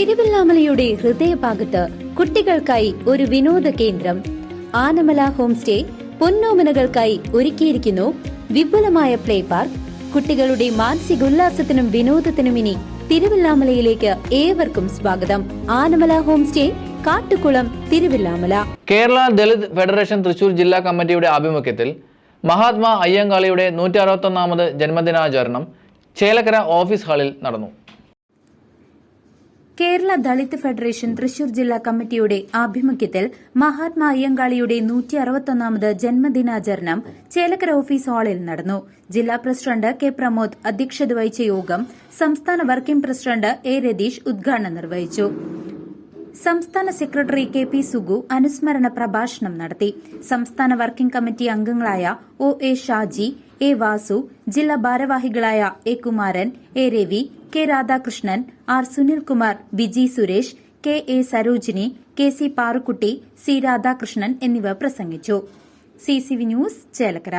തിരുവല്ലാമലയുടെ ഹൃദയഭാഗത്ത് കുട്ടികൾക്കായി ഒരു വിനോദ കേന്ദ്രം. ആനമല ഹോം സ്റ്റേ പൊന്നോമനകൾക്കായി ഒരുക്കിയിരിക്കുന്നു. വിപുലമായ പ്ലേ പാർക്ക്. കുട്ടികളുടെ മാനസികോല്ലാസത്തിനും വിനോദത്തിനും ഇനി തിരുവല്ലാമലയിലേക്ക് ഏവർക്കും സ്വാഗതം. Anamala home stay Kattukulam Thiruvilwamala. Kerala Dalit federation Thrissur ജില്ലാ കമ്മിറ്റിയുടെ ആഭിമുഖ്യത്തിൽ മഹാത്മാ അയ്യങ്കാളിയുടെ നൂറ്റി അറുപത്തൊന്നാമത് ജന്മദിനാചരണം ചേലക്കര ഓഫീസ് ഹാളിൽ നടന്നു. കേരള ദളിത് ഫെഡറേഷൻ തൃശൂർ ജില്ലാ കമ്മിറ്റിയുടെ ആഭിമുഖ്യത്തിൽ മഹാത്മാ അയ്യങ്കാളിയുടെ നൂറ്റി അറുപത്തൊന്നാമത് ജന്മദിനാചരണം ചേലക്കര ഓഫീസ് ഹാളിൽ നടന്നു. ജില്ലാ പ്രസിഡന്റ് കെ പ്രമോദ് അധ്യക്ഷത വഹിച്ച യോഗം സംസ്ഥാന വർക്കിംഗ് പ്രസിഡന്റ് എ രതീഷ് ഉദ്ഘാടനം നിർവഹിച്ചു. സംസ്ഥാന സെക്രട്ടറി കെ പി സുഗു അനുസ്മരണ പ്രഭാഷണം നടത്തി. സംസ്ഥാന വർക്കിംഗ് കമ്മിറ്റി അംഗങ്ങളായ O A Shaji A Vasu ജില്ലാ ഭാരവാഹികളായ A Kumaran A Ravi K Radhakrishnan R Sunilkumar Biji Suresh K A Sarojini K C Parukutty C Radhakrishnan എന്നിവർ പ്രസംഗിച്ചു. C C V news Chelakkara.